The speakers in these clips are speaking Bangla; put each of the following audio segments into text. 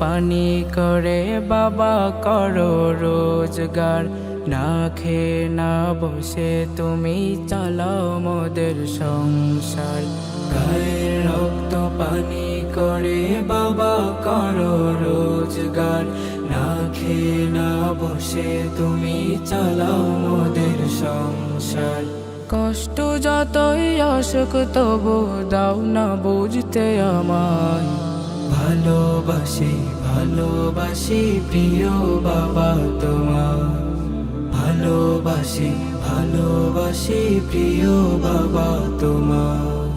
পানি করে বাবা করো রোজগার। না খেয়ে না বসে তুমি চালাও মোদের সংসার। গায়ের রক্ত পানি করে বাবা করো রোজগার। না খেয়ে না বসে তুমি চালাও মোদের সংসার। কষ্ট যতই অসুখ তবু দাও না বুঝতে আমায়। ভালোবাসি ভালোবাসি প্রিয় বাবা তোমার। ভালোবাসি ভালোবাসি প্রিয় বাবা তোমার।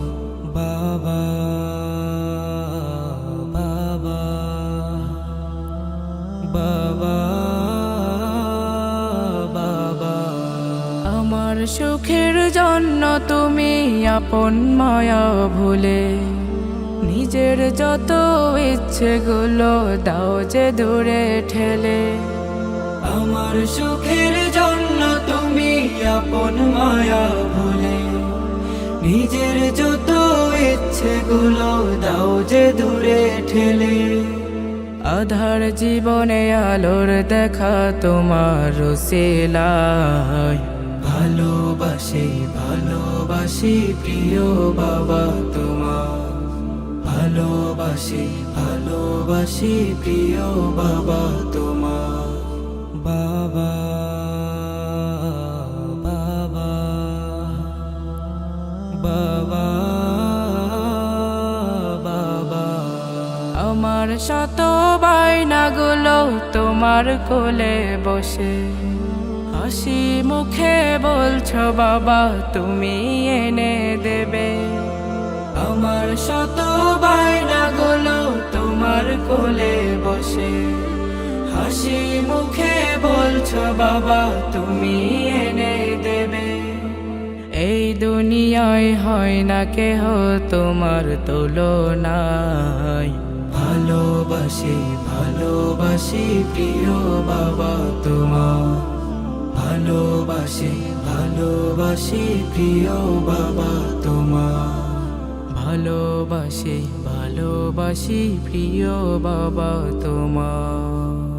বাবা বাবা বাবা বাবা। আমার সুখের জন্য তুমি আপন মায়া ভুলে নিজের যত ইচ্ছেগুলো দাও যে দূরে ঠেলে। আমার সুখের জন্য তুমি আপন মায়া ভুলে। নিজের যত ইচ্ছেগুলো দাও যে দূরে ঠেলে। আধার জীবনে আলোর দেখা তোমার রসিলায়। ভালোবাসি ভালোবাসি প্রিয় বাবা তোমার। ভালোবাসি ভালোবাসি প্রিয় বাবা তোমার। বাবা বাবা বাবা বাবা। আমার শত বাইনাগুলো তোমার কোলে বসে। হাসি মুখে বলছো, বাবা, তুমি এনে দেবে। আমার শত কোলে বসে, হাসি মুখে বলছো, বাবা, তুমি এনে দেবে। এই দুনিয়ায় হয় না কেহ তোমার তুলনায়। ভালোবাসি ভালোবাসি প্রিয় বাবা তোমার। ভালোবাসি ভালোবাসি প্রিয় বাবা তোমার। ভালোবাসি ভালোবাসি প্রিয় বাবা তোমার।